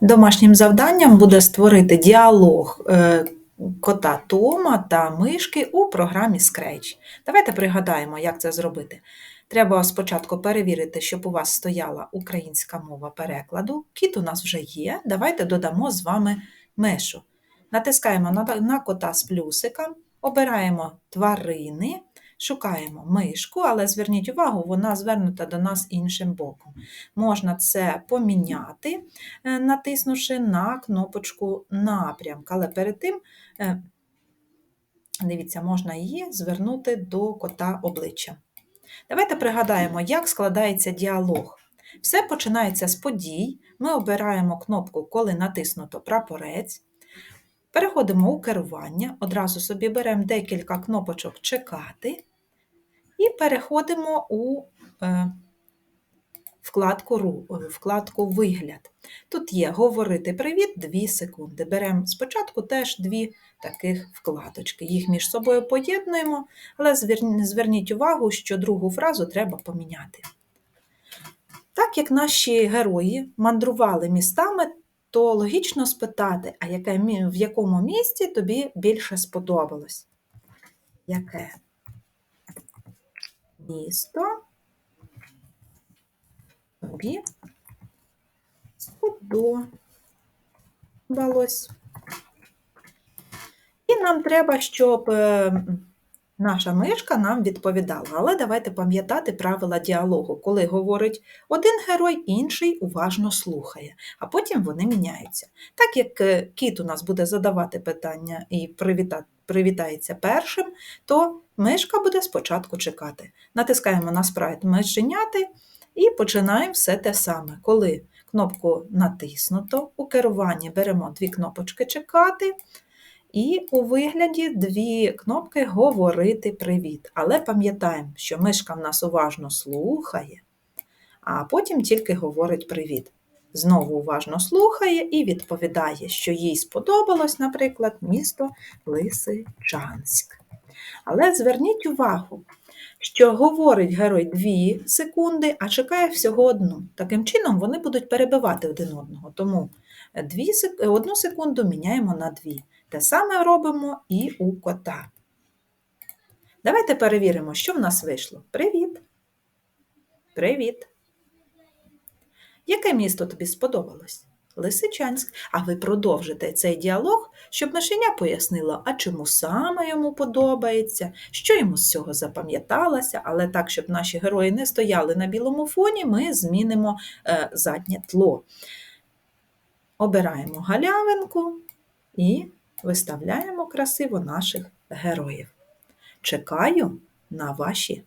Домашнім завданням буде створити діалог е, кота Тома та мишки у програмі Scratch. Давайте пригадаємо, як це зробити. Треба спочатку перевірити, щоб у вас стояла українська мова перекладу. Кіт у нас вже є. Давайте додамо з вами мишу. Натискаємо на, на кота з плюсиком, обираємо тварини, шукаємо мишку, але зверніть увагу, вона звернута до нас іншим боком. Можна це поміняти, е, натиснувши на кнопочку напрямка, але перед тим, е, дивіться, можна її звернути до кота обличчя. Давайте пригадаємо, як складається діалог. Все починається з подій. Ми обираємо кнопку, коли натиснуто прапорець. Переходимо у керування, одразу собі беремо декілька кнопочок Чекати і переходимо у е, вкладку «Ру», вкладку Вигляд. Тут є Говорити привіт 2 секунди. Беремо спочатку теж дві таких вкладочки. Їх між собою поєднуємо, але зверніть увагу, що другу фразу треба поміняти. Так як наші герої мандрували містами, то логічно спитати, а яке, в якому місці тобі більше сподобалось? Яке місто тобі сподобалось? І нам треба, щоб е, наша мишка нам відповідала. Але давайте пам'ятати правила діалогу. Коли говорить один герой, інший уважно слухає, а потім вони міняються. Так як е, кіт у нас буде задавати питання і привітається першим, то мишка буде спочатку чекати. Натискаємо на спрайт мишеняти і починаємо все те саме. Коли кнопку натиснуто, у керуванні беремо дві кнопочки чекати. І у вигляді дві кнопки Говорити привіт. Але пам'ятаємо, що мишка в нас уважно слухає, а потім тільки говорить привіт. Знову уважно слухає і відповідає, що їй сподобалось, наприклад, місто Лисичанськ. Але зверніть увагу, що говорить герой 2 секунди, а чекає всього одну. Таким чином, вони будуть перебивати один одного. Тому 2, одну секунду міняємо на 2. Те саме робимо і у кота. Давайте перевіримо, що в нас вийшло. Привіт! Привіт! Яке місто тобі сподобалось? Лисичанськ. А ви продовжите цей діалог, щоб мишеня пояснила, а чому саме йому подобається, що йому з цього запам'яталося, але так, щоб наші герої не стояли на білому фоні, ми змінимо е, заднє тло. Обираємо галявинку і виставляємо красиво наших героїв. Чекаю на ваші